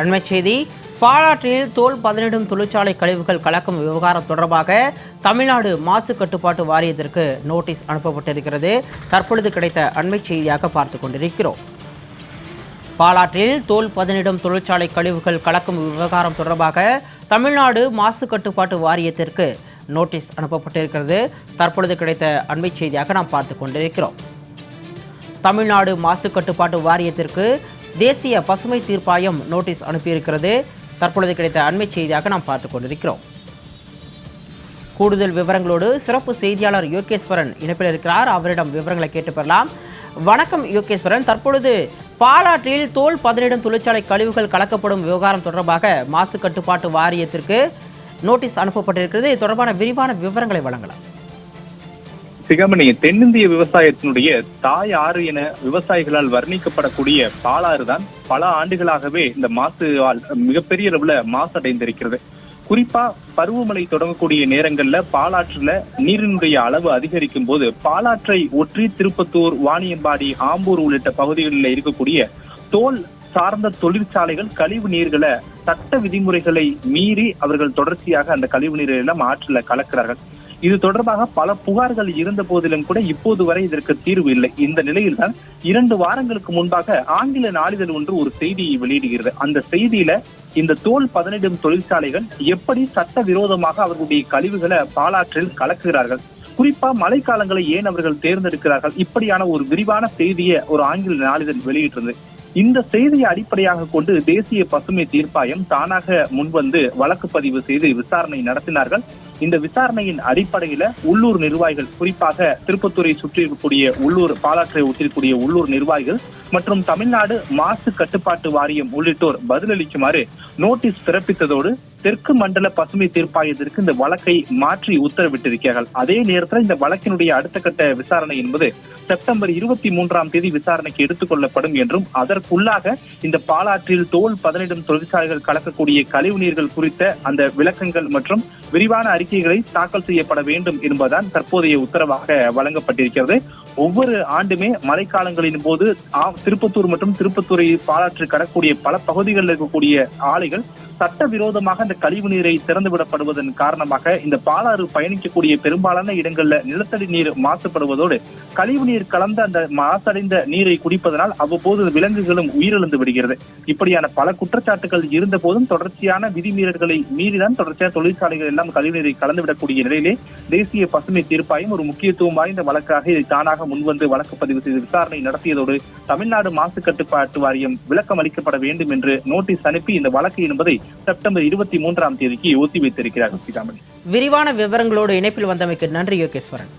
அண்மைச் செய்தி பாலாற்றில் தோல் பதனிடும் தொழிற்சாலை கழிவுகள் கலக்கும் விவகாரம் தொடர்பாக தமிழ்நாடு மாசு கட்டுப்பாட்டு வாரியத்திற்கு நோட்டீஸ் அனுப்பப்பட்டிருக்கிறது. தற்பொழுது கிடைத்த அண்மைச் செய்தியாக பார்த்து கொண்டிருக்கிறோம். பாலாற்றில் தோல் பதனிடும் தொழிற்சாலை கழிவுகள் கலக்கும் விவகாரம் தொடர்பாக தமிழ்நாடு மாசு கட்டுப்பாட்டு வாரியத்திற்கு நோட்டீஸ் அனுப்பப்பட்டிருக்கிறது. தற்பொழுது கிடைத்த அண்மைச் செய்தியாக நாம் பார்த்து கொண்டிருக்கிறோம். தமிழ்நாடு மாசு கட்டுப்பாட்டு வாரியத்திற்கு தேசிய பசுமை தீர்ப்பாயம் நோட்டீஸ் அனுப்பியிருக்கிறது. தற்பொழுது கிடைத்த அண்மைச் செய்தியாக நாம் பார்த்து கொண்டிருக்கிறோம். கூடுதல் விவரங்களோடு சிறப்பு செய்தியாளர் யோகேஸ்வரன் இணைப்பில் இருக்கிறார். அவரிடம் விவரங்களை கேட்டு பெறலாம். வணக்கம் யோகேஸ்வரன். தற்பொழுது பாலாற்றில் தோல் பதனிடும் தொழிற்சாலை கழிவுகள் கலக்கப்படும் விவகாரம் தொடர்பாக மாசு கட்டுப்பாட்டு வாரியத்திற்கு நோட்டீஸ் அனுப்பப்பட்டிருக்கிறது. இது தொடர்பான விரிவான விவரங்களை வழங்கலாம். சிகமணி தென்னிந்திய விவசாயத்தினுடைய தாய் ஆறு என விவசாயிகளால் வர்ணிக்கப்படக்கூடிய பாலாறு தான் பல ஆண்டுகளாகவே இந்த மாசுவால் மிகப்பெரிய அளவுல மாசடைந்திருக்கிறது. குறிப்பா பருவமழை தொடங்கக்கூடிய நேரங்கள்ல பாலாற்றுல நீரினுடைய அளவு அதிகரிக்கும் போது பாலாற்றை ஒற்றி திருப்பத்தூர் வாணியம்பாடி ஆம்பூர் உள்ளிட்ட பகுதிகளில் இருக்கக்கூடிய தோல் சார்ந்த தொழிற்சாலைகள் கழிவு நீர்களை சட்ட விதிமுறைகளை மீறி அவர்கள் தொடர்ச்சியாக அந்த கழிவு நீரை எல்லாம் ஆற்றில கலக்கிறார்கள். இது தொடர்பாக பல புகார்கள் இருந்த போதிலும் கூட இப்போது வரை இதற்கு தீர்வு இல்லை. இந்த நிலையில்தான் இரண்டு வாரங்களுக்கு முன்பாக ஆங்கில நாளிதழ் ஒன்று ஒரு செய்தியை வெளியிடுகிறது. அந்த செய்தியில இந்த தோல் பதனிடும் தொழிற்சாலைகள் எப்படி சட்ட விரோதமாக அவர்களுடைய கழிவுகளை பாலாற்றில் கலக்குகிறார்கள். குறிப்பா மழைக்காலங்களை ஏன் அவர்கள் தேர்ந்தெடுக்கிறார்கள்? இப்படியான ஒரு விரிவான செய்தியை ஒரு ஆங்கில நாளிதழ் வெளியிட்டிருந்தது. இந்த செய்தியை அடிப்படையாக கொண்டு தேசிய பசுமை தீர்ப்பாயம் தானாக முன்வந்து வழக்கு பதிவு செய்து விசாரணை நடத்தினார்கள். இந்த விசாரணையின் அடிப்படையில உள்ளூர் நிர்வாகிகள் குறிப்பாக திருப்பத்தூரை சுற்றி இருக்கக்கூடிய உள்ளூர் பாலாற்றை ஒட்டிருக்கக்கூடிய உள்ளூர் நிர்வாகிகள் மற்றும் தமிழ்நாடு மாசு கட்டுப்பாட்டு வாரியம் உள்ளிட்டோர் பதிலளிக்குமாறு நோட்டீஸ் பிறப்பித்ததோடு தெற்கு மண்டல பசுமை தீர்ப்பாயத்திற்கு இந்த வழக்கை மாற்றி உத்தரவிட்டிருக்கிறார்கள். அதே நேரத்தில் இந்த வழக்கினுடைய அடுத்த கட்ட விசாரணை என்பது செப்டம்பர் இருபத்தி மூன்றாம் தேதி விசாரணைக்கு எடுத்துக் கொள்ளப்படும் என்றும் அதற்குள்ளாக இந்த பாலாற்றில் தோல் பதனிடும் தொழிற்சாலைகள் கலக்கக்கூடிய கழிவு நீர்கள் குறித்த அந்த விளக்கங்கள் மற்றும் விரிவான அறிக்கைகளை தாக்கல் செய்யப்பட வேண்டும் என்பதுதான் தற்போதைய உத்தரவாக வழங்கப்பட்டிருக்கிறது. ஒவ்வொரு ஆண்டுமே மழைக்காலங்களின் போது திருப்பத்தூர் மற்றும் திருப்பத்தூரை பாலாற்று கடக்கூடிய பல பகுதிகளில் இருக்கக்கூடிய ஆலைகள் சட்டவிரோதமாக இந்த கழிவு நீரை திறந்து விடப்படுவதன் காரணமாக இந்த பாலாறு பயணிக்கக்கூடிய பெரும்பாலான இடங்கள்ல நிலத்தடி நீர் மாசுபடுவதோடு கழிவு நீர் கலந்த அந்த மாசடைந்த நீரை குடிப்பதனால் அவ்வப்போது விலங்குகளும் உயிரிழந்து விடுகிறது. இப்படியான பல குற்றச்சாட்டுகள் இருந்த போதும் தொடர்ச்சியான விதிமீறல்களை மீறிதான் தொடர்ச்சியான தொழிற்சாலைகள் எல்லாம் கழிவுநீரை கலந்துவிடக்கூடிய நிலையிலே தேசிய பசுமை தீர்ப்பாயம் ஒரு முக்கியத்துவம் வாய்ந்த வழக்காக இதை தானாக முன்வந்து வழக்கு பதிவு செய்து விசாரணை நடத்தியதோடு தமிழ்நாடு மாசு கட்டுப்பாட்டு வாரியம் விளக்கம் அளிக்கப்பட வேண்டும் என்று நோட்டீஸ் அனுப்பி இந்த வழக்கு என்பதை செப்டம்பர் இருபத்தி மூன்றாம் தேதிக்கு ஒத்திவைத்திருக்கிறார் சீதாமணி விரிவான விவரங்களோடு இணைப்பில் வந்தமைக்கு நன்றி யோகேஸ்வரன்.